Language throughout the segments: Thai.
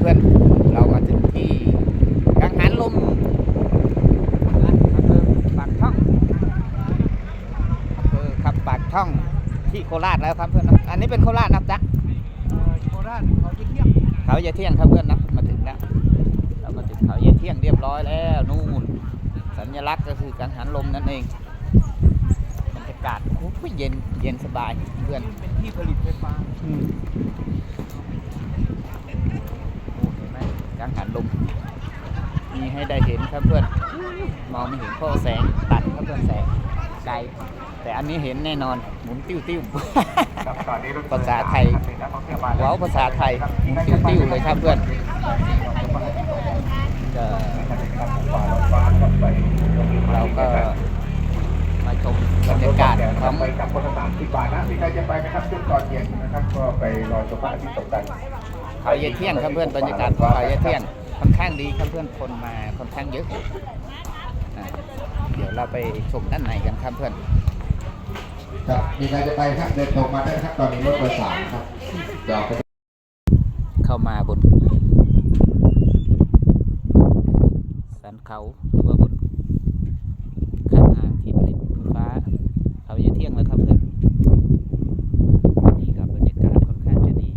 เพื่อนๆ เรามาถึงที่กังหันลมนะอำเภอปากช่องอำเภอขับปากช่องที่โคราชแล้วครับเพื่อนนะอันนี้เป็นโคราชนะครับจ๊ะโคราชเขาจะเที่ยงเขาเยเที่ยงครับเพื่อนนะมาถึงแล้วเรามาถึงเขาเยเที่ยงเรียบร้อยแล้วนู่นสัญลักษณ์ก็คือกังหันลมนั่นเองบรรยากาศโอ้ยเย็นเย็นสบายเพื่อนเป็นที่ผลิตไฟฟ้าโอ้เห็นไหม กังหันลมมีให้ได้เห็นครับเพื่อนมองไม่เห็นเพราะแสงตัดครับเพื่อนแสงไกลแต่อันนี้เห็นแน่นอนหมุนติ้วติ้วภาษาไทยเว้าภาษาไทยหมุนติ้วติ้วเลยครับเพื่อนเราก็มาชมบรรยากาศของไปกับคนละสามสิบบาทนะมีใครจะไปนะครับช่วงตอนเย็นนะครับก็ไปรอชมพระอาทิตย์ตกกัน เขาเยเที่ยงครับเพื่อนบรรยากาศของเขาเยเที่ยงค่อนข้างดีครับเพื่อนคนมาค่อนข้างเยอะอ่าเดี๋ยวเราไปชมด้านในกันครับเพื่อนครับมีใครจะไปครับเดินตรงมาได้นะครับตอนนี้รถเบอร์สามครับจอดไปเข้ามาบนสันเขาหรือว่าบนข้างอ่างที่ผลิตไฟฟ้า เขาเยเที่ยงแล้วครับเพื่อนนี่ครับบรรยากาศค่อนข้างจะดี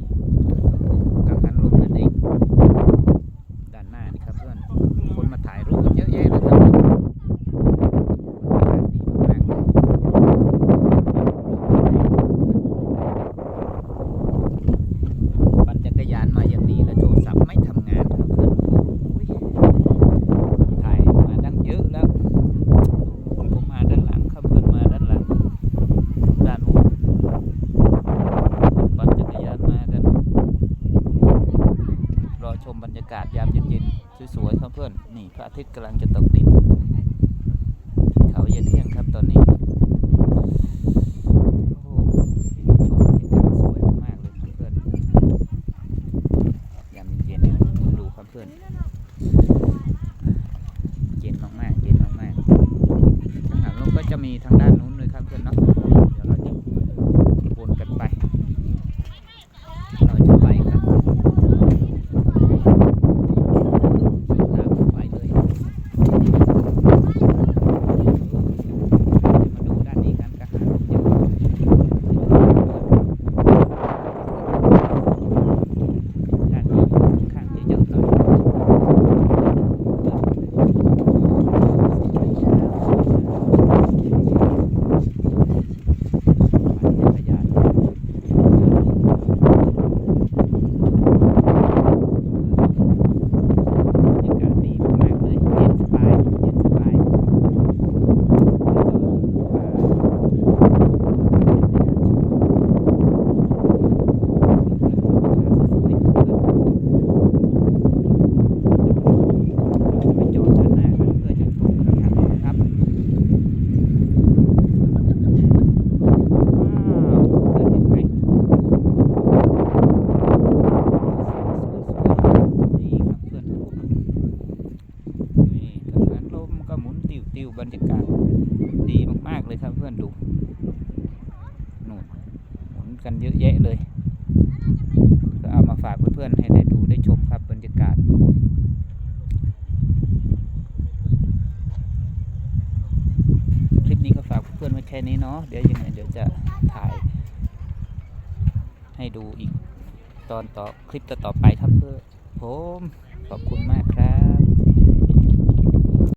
กังหันลมนั่นเองด้านหน้านี่ครับเพื่อนคนมาถ่ายรูปกันเยอะแยะเลยครับบรรยากาศดีมากๆเลยปั่นจักรยานมาอย่างดีแล้วโทรศัพท์ไม่ทำงานครับเพื่อนโอ้ยถ่ายมาดังเยอะแล้วผมมาด้านหลังครับเพื่อนมาด้านหลัง ด้านนู้นปั่นจักรยานมากัน รอชมบรรยากาศยามเย็นๆ สวยๆครับ เพื่อน นี่พระอาทิตย์กำลังจะตกดินที่เขาเย็นเที่ยงครับตอนนี้ โอ้โหชมบรรยากาศสวยมากๆเลยครับเพื่อน ยามเย็นๆดูครับเพื่อน เย็นมากๆเย็นมากๆข้างหลังลมก็จะมีทางด้านนู้นเลยครับเพื่อนเนาะ เดี๋ยวเราจะวนกันไป เราจะไปกันตามไปเลยมาดูด้านนี้กันก็หาลมเยอะด้านนี้ค่อนข้างจะเยอะหน่อยปั่นจักรยาน บรรยากาศดีมากๆเลย เย็นสบาย เย็นสบายไปจอดด้านหน้ากันเพื่อจะชมกังหันลมครับ ว้าวเพื่อนเห็นไหม นี่ครับเพื่อนนี่กังหันลมก็หมุน ติวบรรยากาศดีมาก ๆ เลยครับเพื่อนดูนู่นหมุนกันเยอะแยะเลย ก็เอามาฝากเพื่อนๆให้ได้ดูได้ชมครับบรรยากาศคลิปนี้ก็ฝากเพื่อนๆไว้แค่นี้เนาะเดี๋ยวยังไงเดี๋ยวจะถ่าย ให้ดูอีกตอนต่อคลิปต่อๆไปครับเพื่อผมขอบคุณมากครับ